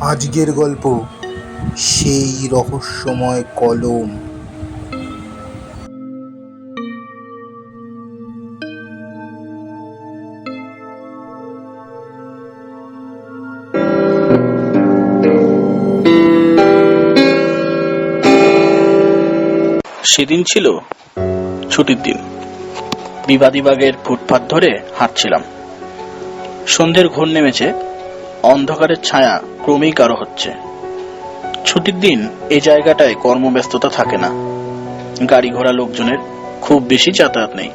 আজকের গল্প, সেই রহস্যময় কলম। সেদিন ছিল ছুটির দিন। বিবাদীবাগের ফুটপাত ধরে হাঁটছিলাম। সন্ধ্যের ঘোর নেমেছে অন্ধকারের ছায়া ক্রমেই কারও হচ্ছে। ছুটির দিন এই জায়গাটায় কর্মব্যস্ততা থাকে না। গাড়ি ঘোড়া লোকজনের খুব বেশি যাতায়াত নেই।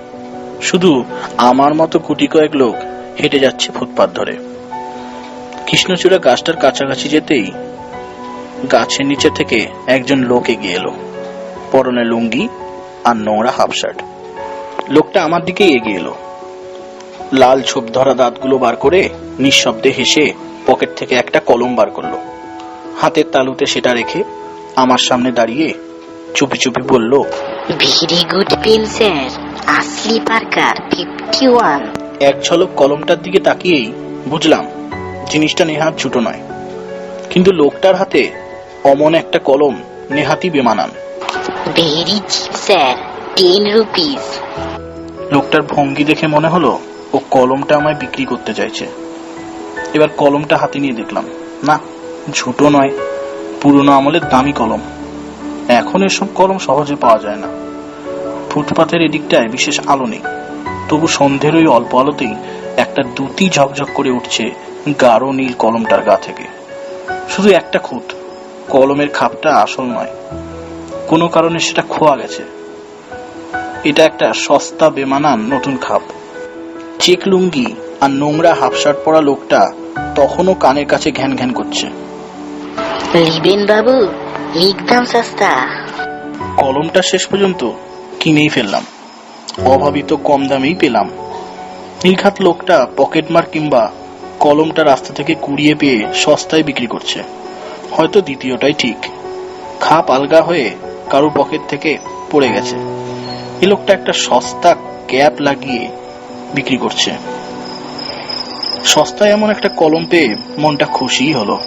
শুধু আমার মতো কুটি কয়েক লোক হেঁটে যাচ্ছে ফুটপাত ধরে। কৃষ্ণচূড়া গাছটার কাছাকাছি যেতেই গাছের নিচে থেকে একজন লোক এগিয়ে এলো। পরনে লুঙ্গি আর নোংরা হাফ শার্ট। লোকটা আমার দিকেই এগিয়ে এলো। লাল ছোপ ধরা দাঁতগুলো বার করে নিঃশব্দে হেসে পকেট থেকে একটা কলম বার করল। হাতের তালুতে সেটা রেখে আমার সামনে দাঁড়িয়ে চুপি চুপি বলল ভেরি গুড পেন স্যার আসলি পার্কার ফিফটি ওয়ান এক ঝলক কলমটার দিকে তাকিয়েই বুঝলাম জিনিসটা নেহাত ছোট নয়। কিন্তু লোকটার হাতে অমন একটা কলম নেহাতি বেমানান। Very cheap sir ten rupees লোকটার ভঙ্গি দেখে মনে হলো ও কলমটা আমায় বিক্রি করতে চাইছে। এবার কলমটা হাতে নিয়ে দেখলাম। না, ঝুটো নয়, পুরনো আমলের দামি কলম। এখন এসব কলম সহজে পাওয়া যায় না। ফুটপাতের এদিকটায় বিশেষ আলো নেই। তবু সন্ধ্যের ওই অল্প আলোতেই একটা দুটি ঝকঝক করে উঠছে গাঢ় নীল কলমটার গা থেকে। শুধু একটা খুঁত, কলমের খাপটা আসল নয়। কোনো কারণে সেটা খোয়া গেছে। এটা একটা সস্তা, বেমানান নতুন খাপ। চেক লুঙ্গি আর নোংরা হাফ শার্ট পরা লোকটা তখনও কানের কাছে ঘ্যান ঘ্যান করছে। লিবেন বাবু একদম সস্তা। কলমটা শেষ পর্যন্ত কিনেই ফেললাম। অভাবিত কম দামেই পেলাম। নীলখাত লোকটা পকেটমার কিংবা কলমটা রাস্তা থেকে কুড়িয়ে পেয়ে সস্তায় বিক্রি করছে। হয়তো দ্বিতীয়টাই ঠিক। খাপ আলগা হয়ে কারোর পকেট থেকে পড়ে গেছে। এই লোকটা একটা সস্তা ক্যাপ লাগিয়ে বিক্রি করছে। সস্তায় এমন একটা কলম পেয়ে মনটা খুশিই হলো।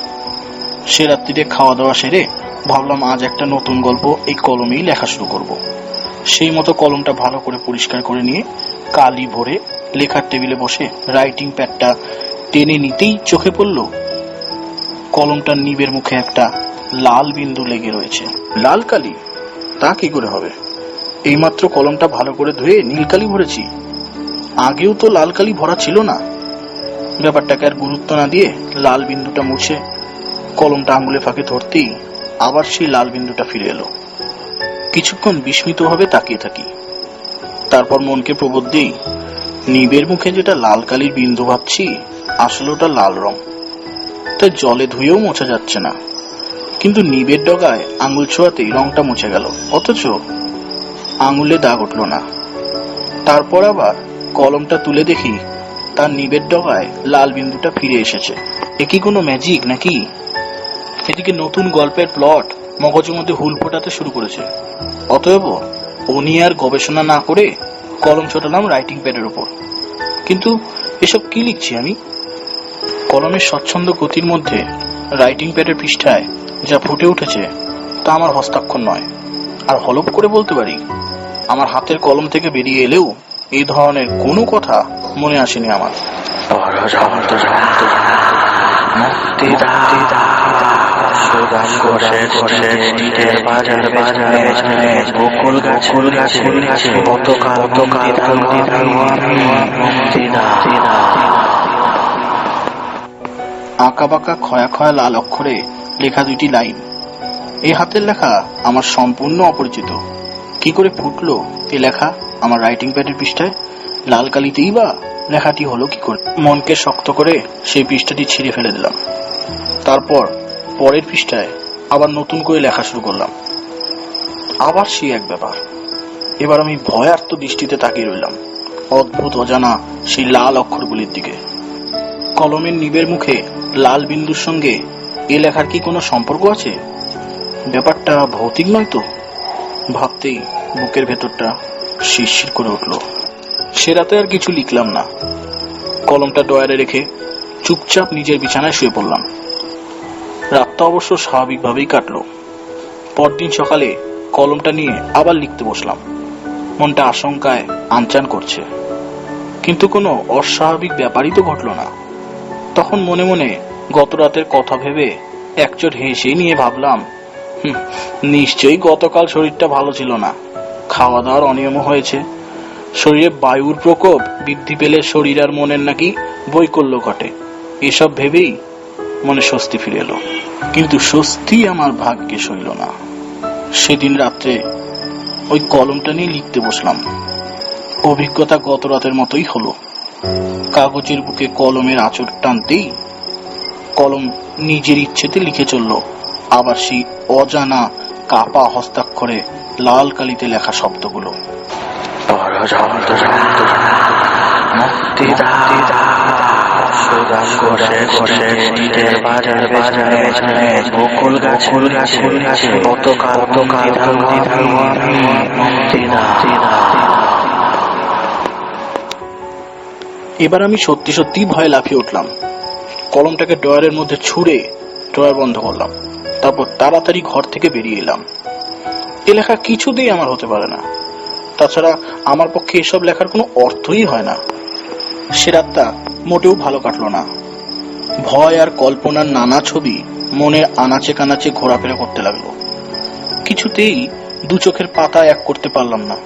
সে রাত্রিতে খাওয়া দাওয়া সেরে ভাবলাম আজ একটা নতুন গল্প এই কলমেই লেখা শুরু করব। সেই মতো কলমটা ভালো করে পরিষ্কার করে নিয়ে কালি ভরে লেখার টেবিলে বসে রাইটিং প্যাডটা টেনে নিতেই চোখে পড়ল কলমটার নিবের মুখে একটা লাল বিন্দু লেগে রয়েছে। লাল কালি? তা কি করে হবে? এইমাত্র কলমটা ভালো করে ধুয়ে নীলকালি ভরেছি। আগেও তো লাল কালি ভরা ছিল না। ব্যাপারটাকে আর গুরুত্ব না দিয়ে লাল বিন্দুটা মুছে কলমটা আঙুলে ফাঁকে ধরতেই আবার সেই লাল বিন্দুটা ফিরে এলো। কিছুক্ষণ বিস্মিতভাবে তাকিয়ে থাকি। তারপর মনকে প্রবোধ দিই, নিবের মুখে যেটা লাল কালির বিন্দু ভাবছি আসলে ওটা লাল রং। তাই জলে ধুয়েও মোছা যাচ্ছে না। কিন্তু নিবের ডগায় আঙুল ছোঁয়াতেই রংটা মুছে গেল। অথচ আঙুলে দাগ উঠল না। তারপর আবার কলমটা তুলে দেখি তার নিবের ডগায় লাল বিন্দুটা ফিরে এসেছে। এ কি কোনো ম্যাজিক নাকি? এদিকে নতুন গল্পের প্লট মগজের মধ্যে হুল ফোটাতে শুরু করেছে। অতএব ও নিয়ে আর গবেষণা না করে কলম ছোটালাম রাইটিং প্যাডের ওপর কিন্তু এসব কি লিখছি আমি? কলমের স্বচ্ছন্দ গতির মধ্যে রাইটিং প্যাডের পৃষ্ঠায় যা ফুটে উঠেছে, তা আমার হস্তাক্ষর নয়। আর হলপ করে বলতে পারি, আমার হাতের কলম থেকে বেরিয়ে এলেও এই ধরনের কোনো কথা মনে আসেনি আমার। আঁকা বাঁকা খয়া খয়া লাল অক্ষরে লেখা দুইটি লাইন। এই হাতের লেখা আমার সম্পূর্ণ অপরিচিত। কি করে ফুটলো এ লেখা আমার রাইটিং প্যাডের পৃষ্ঠায়? লাল কালিতেই বা লেখাটি হলো কি করে? মনকে শক্ত করে সেই পৃষ্ঠাটি ছিঁড়ে ফেলে দিলাম। তারপর পরের পৃষ্ঠায় আবার নতুন করে লেখা শুরু করলাম। আবার সেই এক ব্যাপার। এবার আমি ভয়ার্ত দৃষ্টিতে তাকিয়ে রইলাম, অদ্ভুত অজানা সেই লাল অক্ষরগুলির দিকে। কলমের নিবের মুখে লাল বিন্দুর সঙ্গে এ লেখার কি কোনো সম্পর্ক আছে? ব্যাপারটা ভৌতিক নয় তো? ভাবতেই বুকের ভেতরটা শিরশির করে উঠল। সে রাতে আর কিছু লিখলাম না। কলমটা ডয়ারে রেখে চুপচাপ নিজের বিছানায় শুয়ে পড়লাম। রাতটা অবশ্য স্বাভাবিকভাবেই কাটলো। পরদিন সকালে কলমটা নিয়ে আবার লিখতে বসলাম। মনটা আশঙ্কায় আনচান করছে। কিন্তু কোনো অস্বাভাবিক ব্যাপারই তো ঘটলো না। তখন মনে মনে গত রাতের কথা ভেবে একচোট হেসে নিয়ে ভাবলাম "হুম, নিশ্চয়ই গতকাল শরীরটা ভালো ছিল না। খাওয়া দাওয়ার অনিয়ম হয়েছে। শরীরে বায়ুর প্রকোপ বৃদ্ধি পেলে শরীর আর মনের নাকি বৈকল্য ঘটে। এসব ভেবেই মনে স্বস্তি ফিরে এলো। কিন্তু স্বস্তি আমার ভাগ্যে সইল না। সেদিন রাত্রে ওই কলমটা নিয়ে লিখতে বসলাম। অভিজ্ঞতা গত রাতের মতোই হলো। কাগজের বুকে কলমের আঁচড় টানতেই কলম নিজের ইচ্ছেতে লিখে চলল। আবার সেই অজানা কাপা হস্তাক্ষরে লাল কালিতে লেখা শব্দগুলো। এবার আমি সত্যি সত্যি ভয়ে লাফিয়ে উঠলাম। কলমটাকে ড্রয়ারের মধ্যে ছুঁড়ে ড্রয়ার বন্ধ করলাম। তারপর তাড়াতাড়ি ঘর থেকে বেরিয়ে এলাম। এ লেখা কিছুতেই আমার হতে পারে না। তাছাড়া আমার পক্ষে এসব লেখার কোনো অর্থই হয় না। সে রাতটা মোটেও ভালো কাটলো না। ভয় আর কল্পনার নানা ছবি মনে আনাচে কানাচে ঘোরাফেরা করতে লাগল। কিছুতেই দু চোখের পাতা এক করতে পারলাম না।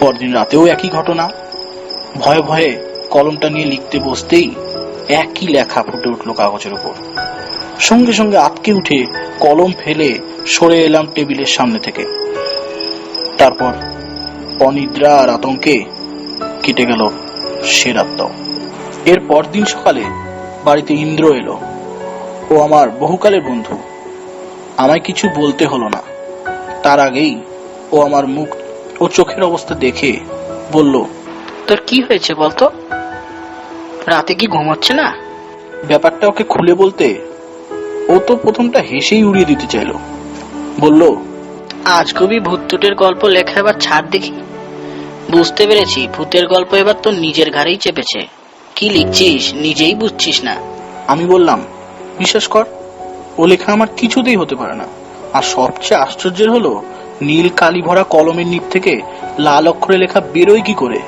পরদিন রাতেও একই ঘটনা। ভয়ে ভয়ে কলমটা নিয়ে লিখতে বসতেই একই লেখা ফুটে উঠল কাগজের উপর। সঙ্গে সঙ্গে আটকে উঠে কলম ফেলে সরে এলাম টেবিলের সামনে থেকে। তারপর অনিদ্রা আর আতঙ্কে কেটে গেল সে এর পরদিন সকালে বাড়িতে ইন্দ্র এলো। ও আমার বহুকালের বন্ধু। আমায় কিছু বলতে হলো না। তার আগেই ও আমার মুখ ও চোখের অবস্থা দেখে বলল, তোর কি হয়েছে বলতো? রাতে কি ঘুমাচ্ছে না? ব্যাপারটা ওকে খুলে বলতে ও তো প্রথমটা হেসেই উড়িয়ে দিতে চাইলো। বলল আজ কবি ভূতুটের গল্প লেখা এবার ছাড় দেখি। বুঝতে পেরেছি ভূতের গল্প এবার তো নিজের ঘাড়েই চেপেছে। কি লিখছিস? নিজেই বুঝছিস না। আমি বললাম বিশ্বাস কর ও লেখা আমার কিছুতেই হতে পারে না। আর সবচেয়ে আশ্চর্যের হলো নীল কালি ভরা কলমের নিপ থেকে লাল অক্ষরে লেখা বেরোয় কি করে?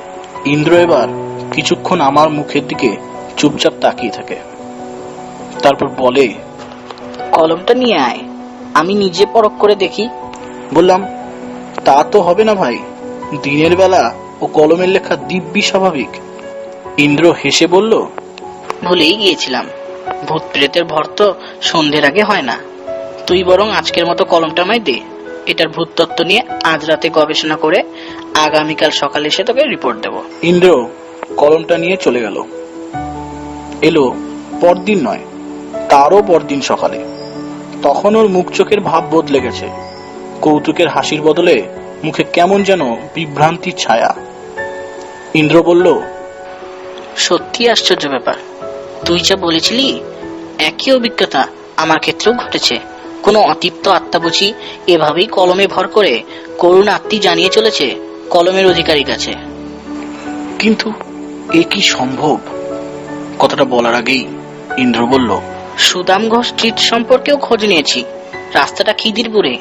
ইন্দ্র এবার কিছুক্ষণ আমার মুখের দিকে চুপচাপ তাকিয়ে থাকে। তারপর বলে কলমটা নিয়ে আয় আমি নিজে পরখ করে দেখি। বললাম তা তো হবে না ভাই দিনের বেলা ও কলমের লেখা দিব্যি স্বাভাবিক। ইন্দ্র হেসে বলল ভুলেই গিয়েছিলাম ভূত প্রেতের ভর তো সন্ধ্যের আগে হয় না। তুই বরং আজকের মতো কলমটা আমায় দে এটার ভূত তত্ত্ব নিয়ে আজ রাতে গবেষণা করে আগামীকাল সকালে এসে তোকে রিপোর্ট দেবো। ইন্দ্র কলমটা নিয়ে চলে গেল। এলো পরদিন নয় তারও পরদিন সকালে। তখন ওর মুখ চোখের ভাব বদলে গেছে। কৌতুকের হাসির বদলে মুখে কেমন যেন বিভ্রান্তির ছায়া। ইন্দ্র বলল সত্যি আশ্চর্য ব্যাপার। তুই যা বলেছিলি একই অভিজ্ঞতা আমার ক্ষেত্রেও ঘটেছে। কোনো অতিপ্ত আত্মা বুঝি এভাবেই কলমে ভর করে করুণ আত্মি জানিয়ে চলেছে কলমের অধিকারীর কাছে। কিন্তু এ কি সম্ভব? কথাটা বলার আগেই ইন্দ্র বলল সুদাম ঘোষ স্ট্রিট সম্পর্কেও খোঁজ নিয়েছি। রাস্তাটা খিদিরপুরে।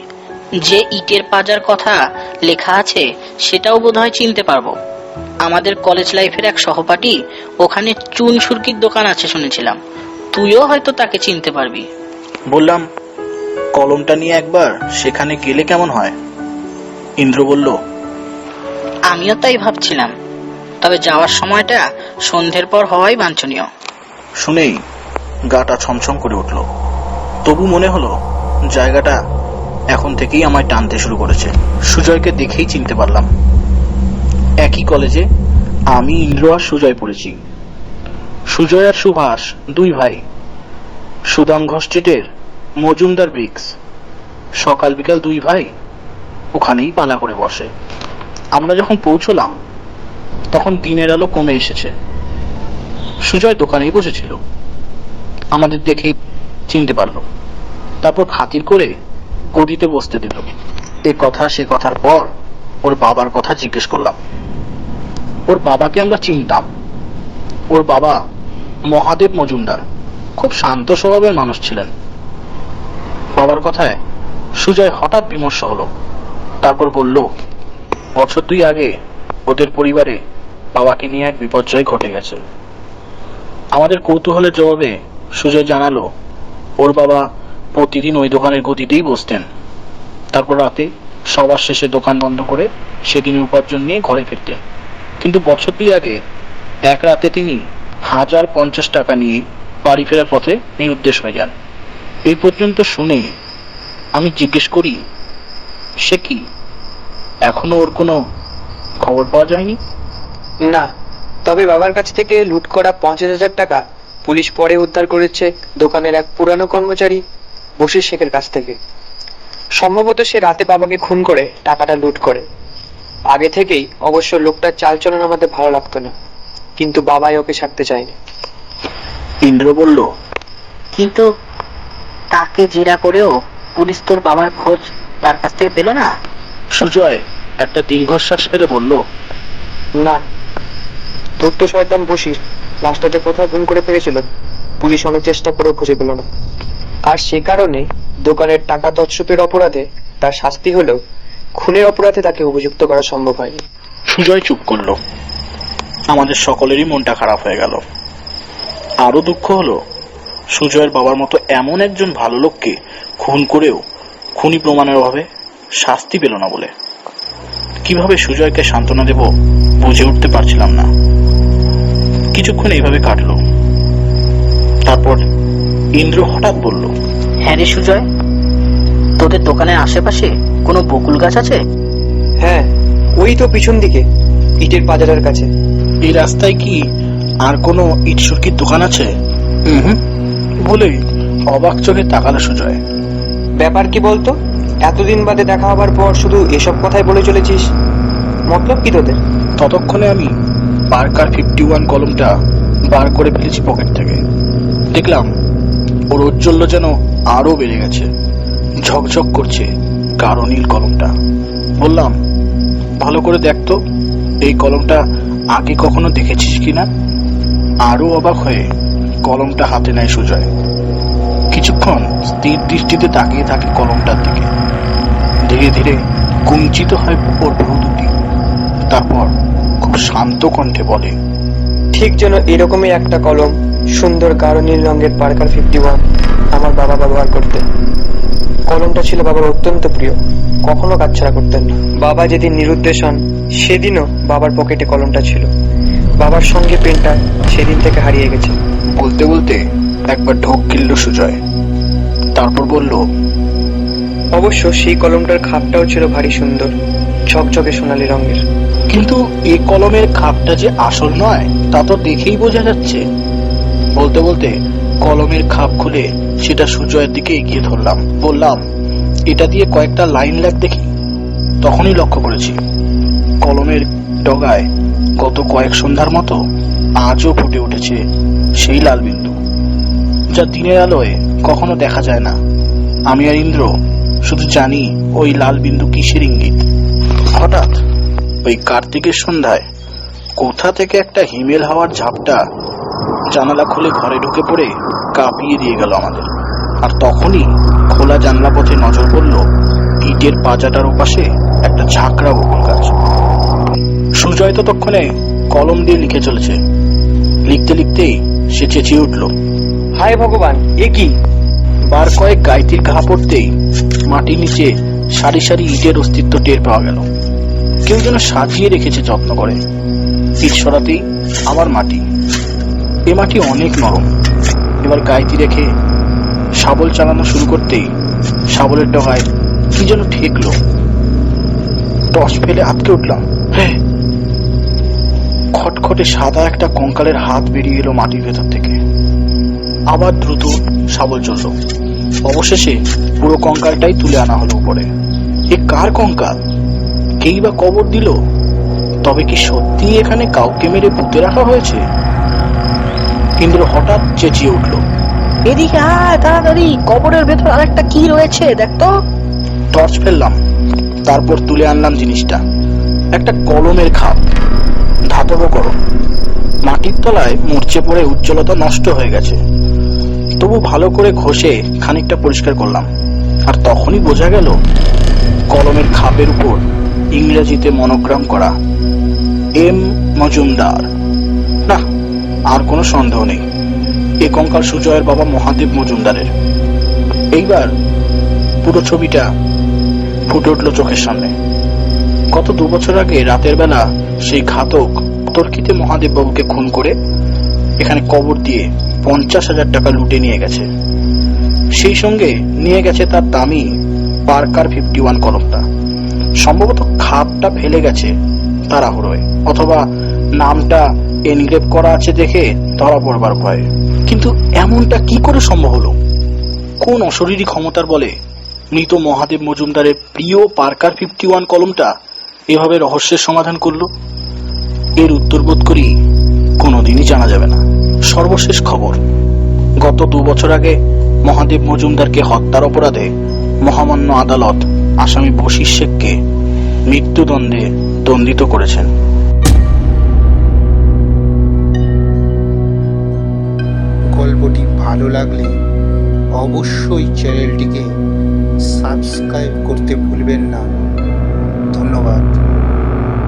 যে ইটের পাজার কথা লেখা আছে সেটাও বোধহয় চিনতে পারব। আমাদের কলেজ লাইফের এক সহপাঠী ওখানে চুন সুরকির দোকান আছে শুনেছিলাম। তুইও হয়তো তাকে চিনতে পারবি। বললাম কলমটা নিয়ে একবার সেখানে গেলে কেমন হয়? ইন্দ্র বলল আমিও তাই ভাবছিলাম। তবে যাওয়ার সময়টা সন্ধ্যের পর হওয়াই বাঞ্ছনীয়। শুনেই গাটা ছমছম করে উঠল। তবু মনে হলো জায়গাটা এখন থেকেই আমায় টানতে শুরু করেছে। সুজয়কে দেখেই চিনতে পারলাম। একই কলেজে আমি ইন্দ্র আর সুজয় পড়েছি। সুজয় আর সুভাষ দুই ভাই। সুদামঘ স্ট্রিটের মজুমদার ব্রিক্স সকাল বিকাল দুই ভাই ওখানেই পালা করে বসে। আমরা যখন পৌঁছলাম তখন দিনের আলো কমে এসেছে। সুজয় দোকানেই বসেছিল। আমাদের দেখেই চিনতে পারল। তারপর খাতির করে গদিতে বসতে দিল। এ কথা, সে কথার পর ওর বাবার কথা জিজ্ঞেস করলাম। ওর বাবাকে আমরা চিনতাম। ওর বাবা মহাদেব মজুমদার। খুব শান্ত স্বভাবের মানুষ ছিলেন। বাবার কথায় সুজয় হঠাৎ বিমর্ষ হলো। তারপর বলল, বছর দুই আগে ওদের পরিবারে বাবাকে নিয়ে এক বিপর্যয় ঘটে গেছে। আমাদের কৌতূহলের জবাবে সুজয় জানালো, ওর বাবা প্রতিদিন ওই দোকানের গতিতেই বসতেন। তারপর রাতে সবার শেষে দোকান বন্ধ করে সেদিনের উপার্জন নিয়ে ঘরে ফিরতেন। কিন্তু বছর দুই আগে এক রাতে তিনি হাজার পঞ্চাশ টাকা নিয়ে বাড়ি ফেরার পথে নিরুদ্দেশ হয়ে যান। এই পর্যন্ত শুনে আমি জিজ্ঞেস করি, সে কি এখনও ওর কোনো খবর পাওয়া যায়নি? না তবে বাবার কাছ থেকে লুট করা পঞ্চাশ হাজার টাকা পুলিশ পরে উদ্ধার করেছে দোকানের এক পুরানো কর্মচারী বশির শেখের কাছ থেকে। সম্ভবত সে রাতে বাবাকে খুন করে টাকাটা লুট করে। আগে থেকেই অবশ্য লোকটার চালচলন আমাদের ভালো লাগতো না কিন্তু বাবাই ওকে ছাড়তে চায়নি। ইন্দ্র বলল কিন্তু তাকে জেরা করেও পুলিশ তোর বাবার খোঁজ তার কাছ থেকে পেল না? সুজয় একটা দীর্ঘশ্বাস ফেলে বলল না তোর শয়তান বসির লাশটাকে কোথাও গুম করে ফেলেছিল। পুলিশ অনেক চেষ্টা করেও খুঁজে পেল না। আর সে কারণে দোকানের টাকা তৎসুপের অপরাধে তার শাস্তি হলেও খুনের অপরাধে তাকে অভিযুক্ত করা সম্ভব হয়নি। সুজয় চুপ করল। আমাদের সকলেরই মনটা খারাপ হয়ে গেল। আরও দুঃখ হলো, সুজয়ের বাবার মতো এমন একজন ভালো লোককে খুন করেও খুনি প্রমাণের অভাবে শাস্তি পেল না বলে। কীভাবে সুজয়কে সান্ত্বনা দেব বুঝে উঠতে পারছিলাম না। কিছুক্ষণ এইভাবে কাটলো। তারপর ইন্দ্র হঠাৎ বলল হ্যাঁ রে সুজয় তোদের দোকানের আশেপাশে কোনো বকুল গাছ আছে? হ্যাঁ ওই তো পিছন দিকে ইটের বাজারের কাছে। এই রাস্তায় কি আর কোনো ইট সুরকির দোকান আছে? হুম বলেই অবাক চোখে তাকালো সুজয়। ব্যাপার কি বলতো? এতদিন বাদে দেখা হবার পর শুধু এসব কথাই বলে চলেছিস। মতলব কি তোদের? ততক্ষণে আমি পার্কার ফিফটি ওয়ান কলমটা বার করে ফেলেছি পকেট থেকে। দেখলাম ওর ঔজ্জ্বল্য যেন আরও বেড়ে গেছে। ঝকঝক করছে গাঢ় নীল কলমটা। বললাম, ভালো করে দেখতো এই কলমটা আগে কখনো দেখেছিস কিনা আরও অবাক হয়ে কলমটা হাতে নেয় সুজয়। কিছুক্ষণ স্থির দৃষ্টিতে তাকিয়ে থাকে কলমটার দিকে। ধীরে ধীরে কুঞ্চিত হয় ওর ভ্রু দুটি। তারপর শান্ত কণ্ঠে বলে ঠিক যেন এরকমই একটা কলম সুন্দর গাঢ় নীল রঙের পার্কার ফিফটি ওয়ান আমার বাবা ব্যবহার করতেন। কলমটা ছিল বাবার অত্যন্ত প্রিয় কখনো কাছছাড়া করতেন না। বাবা যেদিন নিরুদ্দেশ হন সেদিনও বাবার পকেটে কলমটা ছিল। বাবার সঙ্গে পেনটা সেদিন থেকে হারিয়ে গেছে। বলতে বলতে একবার ঢোক গিলল সুজয়। তারপর বলল অবশ্য সেই কলমটার খাপটাও ছিল ভারী সুন্দর ঝকঝকে সোনালী রঙের। কিন্তু এই কলমের খাপটা যে আসল নয়, তা তো দেখেই বোঝা যাচ্ছে। বলতে বলতে কলমের খাপ খুলে সেটা সুজয়ের দিকে এগিয়ে ধরলাম। বললাম, এটা দিয়ে কয়েকটা লাইন লেখ দেখি। তখনই লক্ষ্য করেছি, কলমের ডগায় গত কয়েক সন্ধ্যার মতো আজও ফুটে উঠেছে সেই লাল বিন্দু, যা দিনের আলোয় কখনো দেখা যায় না। আমি আর ইন্দ্র শুধু জানি ওই লাল বিন্দু কিসের ইঙ্গিত। হঠাৎ ওই কার্তিকের সন্ধ্যায় কোথা থেকে একটা হিমেল হাওয়ার ঝাপটা জানালা খুলে ঘরে ঢুকে পড়ে কাঁপিয়ে দিয়ে গেল আমাদের। আর তখনই খোলা জানলা পথে নজর পড়ল ইটের পাজাটার ওপাশে একটা ঝাঁকড়া বকুল গাছ। সুজয় ততক্ষণে কলম দিয়ে লিখে চলেছে। লিখতে লিখতেই সে চেঁচিয়ে উঠল, হায় ভগবান, এ কি? বার কয়েক গাইতির ঘা পড়তেই মাটির নিচে সারি সারি ইটের অস্তিত্ব টের পাওয়া গেল। কেউ যেন সাজিয়ে রেখেছে যত্ন করে। ইট সরাতেই আমার মাটি। এ মাটি অনেক নরম। এবার গাইতি রেখে শাবল চালানো শুরু করতেই শাবলের ডগায় কি যেন ঠেকলো। টস ফেলে আটকে উঠলাম। খটখটে সাদা একটা কঙ্কালের হাত বেরিয়ে এলো মাটির ভেতর থেকে। আবার দ্রুত শাবল চলল। অবশেষে পুরো কঙ্কালটাই তুলে আনা হলো উপরে। এ কার কঙ্কাল? কেই বা কবর দিল? তবে কি সত্যি এখানে কাউকে মেরে পুঁতে রাখা হয়েছে? ইন্দ্র হঠাৎ চেঁচিয়ে উঠল। এদিকে আয় তাড়াতাড়ি কবরের ভেতর আরেকটা কি রয়েছে দেখ তো। টর্চ ফেললাম তারপর তুলে আনলাম জিনিসটা। একটা কলমের খাপ। ধাতব কলম। মাটির তলায় মরচে পড়ে উজ্জ্বলতা নষ্ট হয়ে গেছে। তবু ভালো করে ঘষে খানিকটা পরিষ্কার করলাম। আর তখনই বোঝা গেল কলমের খাপের উপর ইংরেজিতে মনোগ্রাম করা। এম মজুমদার। না, আর কোনো সন্দেহ নেই। এ কঙ্কাল সুজয়ের বাবা মহাদেব মজুমদারের। এইবার পুরো ছবিটা ফুটে উঠল চোখের সামনে। গত দু বছর আগে রাতের বেলা সেই ঘাতক তর্কিতে মহাদেব বাবুকে খুন করে এখানে কবর দিয়ে পঞ্চাশ হাজার টাকা লুটে নিয়ে গেছে। সেই সঙ্গে নিয়ে গেছে তার দামি পার্কার ফিফটি ওয়ান কলমটা। সম্ভবত খাপটা ফেলে গেছে তাড়াহুড়োয়, অথবা নামটা এনগ্রেভ করা আছে দেখে ধরা পড়বার ভয়ে। কিন্তু এমনটা কি করে সম্ভব হলো? কোন অশরীরী ক্ষমতার বলে মৃত মহাদেব মজুমদারের প্রিয় পার্কার ফিফটি ওয়ান কলমটা এভাবে রহস্যের সমাধান করল? এর উত্তর বোধ করি কোনোদিনই জানা যাবে না। সর্বশেষ খবর, গত দু বছর আগে মহাদেব মজুমদারকে হত্যার অপরাধে মহামান্য আদালত আসামি বশির শেখকে মৃত্যুদণ্ডে দণ্ডিত করেছেন। গল্পটি ভালো লাগলে অবশ্যই চ্যানেলটিকে সাবস্ক্রাইব করতে ভুলবেন না। ধন্যবাদ।